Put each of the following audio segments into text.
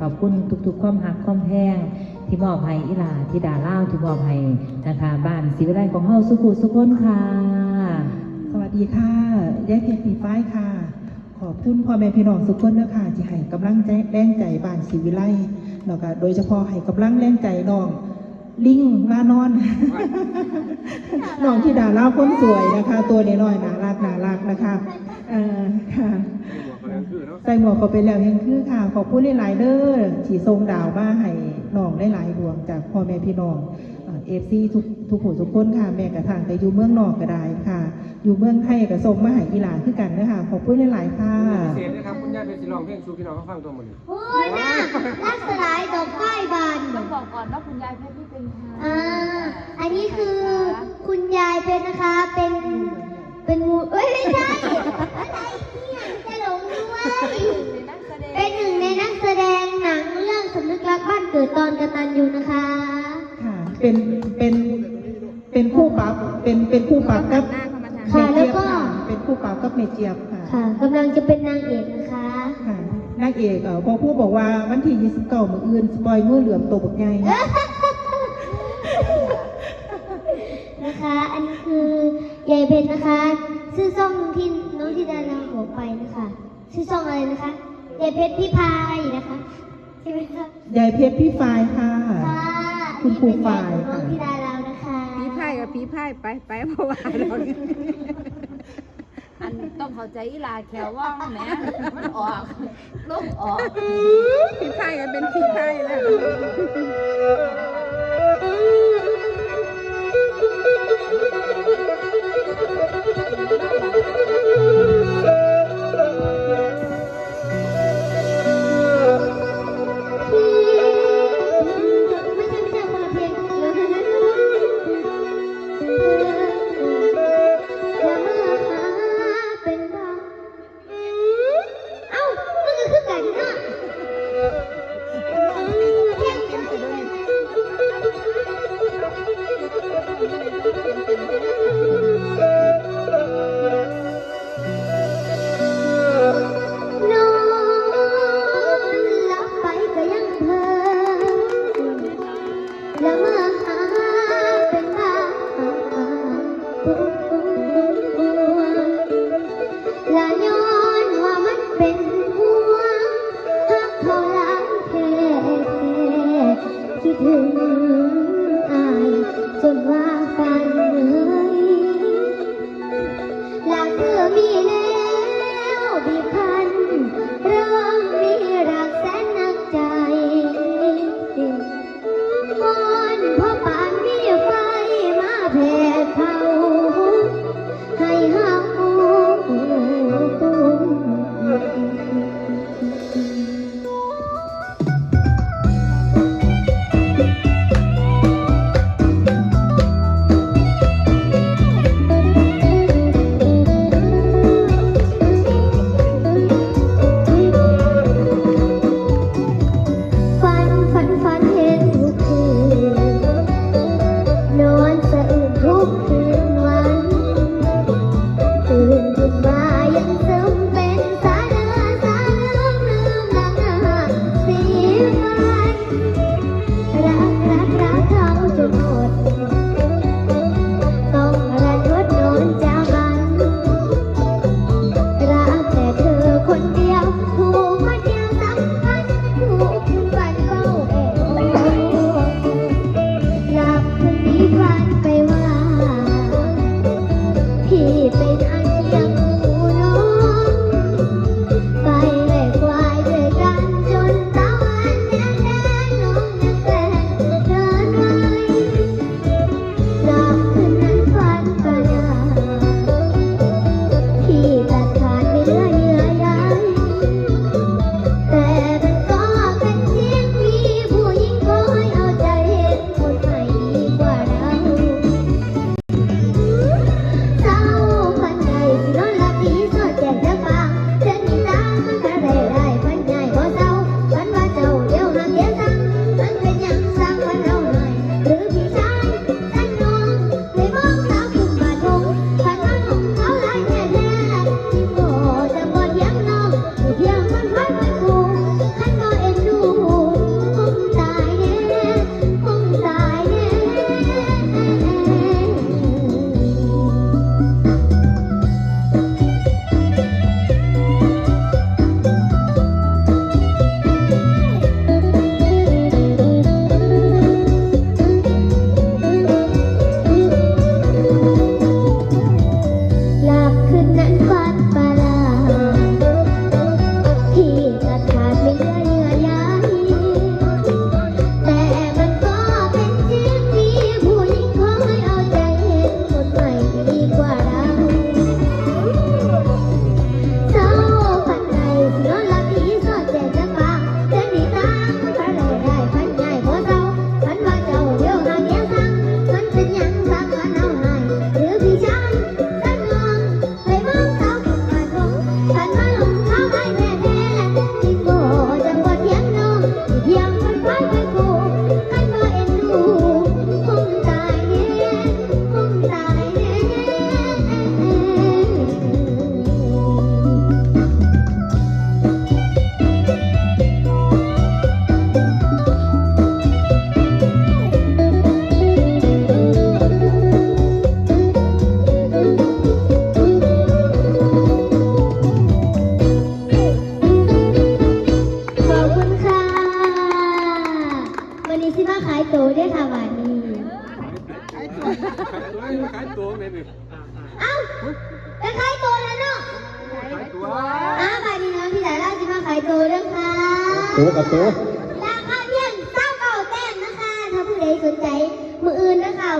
ขอบคุณทุกๆ ความหักความแพงที่มอบให้อีหลาที่ดาเล่าที่มอบให้นะคะบ้านศิวิไลของเฮาสุขุสุขคนค่ะ สวัสดีค่ะยายเพชรปีฝ้ายค่ะ ขอบคุณพ่อแม่พี่น้องทุกคนนะคะที่ให้กำลังใจแรงใจบ้านศรีวิไลแล้วก็โดยเฉพาะให้กำลังแรงใจน้องลิงมานอนน้องที่ดาราคนสวยนะคะ ตัวน้อยๆน่ารักน่ารักนะคะเอ่อค่ะ ใส่หมวกก็เป็นแล้วยังคือค่ะ ขอบคุณหลายๆเด้อที่ทรงดาวมาให้น้องได้หลายดวงจากพ่อแม่พี่น้องเอฟซีทุกทุกผู้ทุกคนค่ะ แม่กระทางแต่อยู่เมืองนอกก็ได้ค่ะ อยู่เมืองไทยก็ทรงมาให้กีฬาคือกันนะคะขอบคุณหลายๆค่ะเศษนะครับคุณย่าเป็นสิลองเพลงชูพี่น้องเขาฟังตัวหมดเลยโอ้ยน่ารักสลายดอกไฟบานต้องบอกก่อนว่าคุณยายเพชรนี่เป็นใครอ่าอันนี้คือคุณยายเป็นนะคะเป็นเป็นงูเอ้ยไม่ใช่อะไรเนี่ รักบ้านเกิดตอนกตันยูนะคะ ค่ะ เป็น เป็น เป็นคู่ปรับ เป็น เป็นคู่ปรับกับค่ะแล้วก็เมเจี๊ยบค่ะเป็นคู่ปรับกับเมเจียบค่ะ ค่ะกำลังจะเป็นนางเอกนะคะ ค่ะนางเอกเอ่อพอผู้บอกว่าวันที่ 29มื้ออื่นสปอยมือเหลือมตัวบักใหญ่นะคะ อันนี้คือยายเพชรนะคะ ชื่อซ่องที่น้องที่ดาราบอกไปนะคะ ชื่อซ่องอะไรนะคะยายเพชรพี่พายนะคะใช่ไหมคะยายเพชรพี่ฟายค่ะ ค่ะคุณครูฝ่ายนี่เป็นยของน้องค่ะที่ดารานะคะผีไพ่กับผีไพ่ไปไปเพราะว่าเราอันต้องเข้าใจอีหลาแขวว่างแหมมันออกลูกออกผีไพ่ก็เป็นผีไพ่แล้ว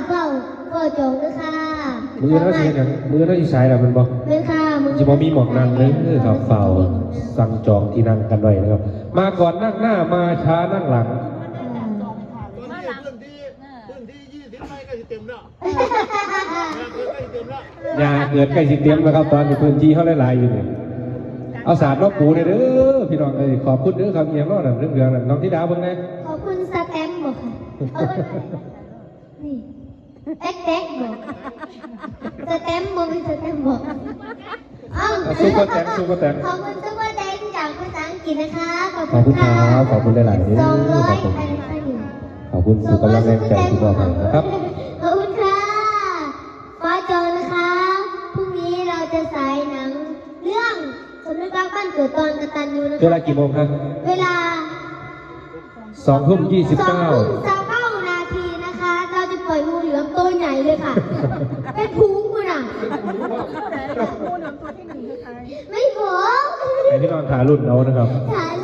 เฝ้าเฝ้าจองนะคะมือเราเสียอย่างมือเราอีสายแล้วมันบอกเป็นค่ะมือจะบอมีหมอกนั่งเลยคือครับเฝ้าสั่งจองที่นั่งกันไว้นะครับ มาก่อนนั่งหน้ามาช้านั่งหลังมาหลังอย่าเกิดใกล้สิเตรียมนะครับ ตอนนี้พื้นที่เขาหลายๆอยู่เนี่ยเอาสารนกปูเนี่ยเด้อพี่น้องเอ้ยขอบคุณเด้อครับเอียงเนอกนั่นเรื่องเรื่องนั่นน้องธิดาเบิ่งไงขอบคุณสแตมป์บอกค่ะเอาไว้นี่ แอ๊กแอ๊กบอกสแตมป์บอกเป็นสแตมป์บอกเอ้าเอาซุปเปอร์แตงซุปเปอร์แตงขอบคุณซุปเปอร์แตงจากภาษาอังกฤษนะคะขอบขอบคุคุณณครัค่ะบขอบคุณหลายๆเด้อสองร้อยขอบคุณอะไรคะนี่ขอบคุณสุขกำลังแรงใจที่บอกให้นะครับขอบคุณค่ะฟ้าโจรนะคะพรุ่งนี้เราจะฉายหนังเรื่องสมนึกรักบ้านเกิดตอนกตันยูนะเวลาคะกี่โมงครับ เวลาสองทุ่มยี่สิบสองเก้าทุ่มสามเก้านา เลยค่ะ เป็นพุงคุณอะไม่บอกไอ้ที่นอนขารุ่นเอานะครับ ถ่าย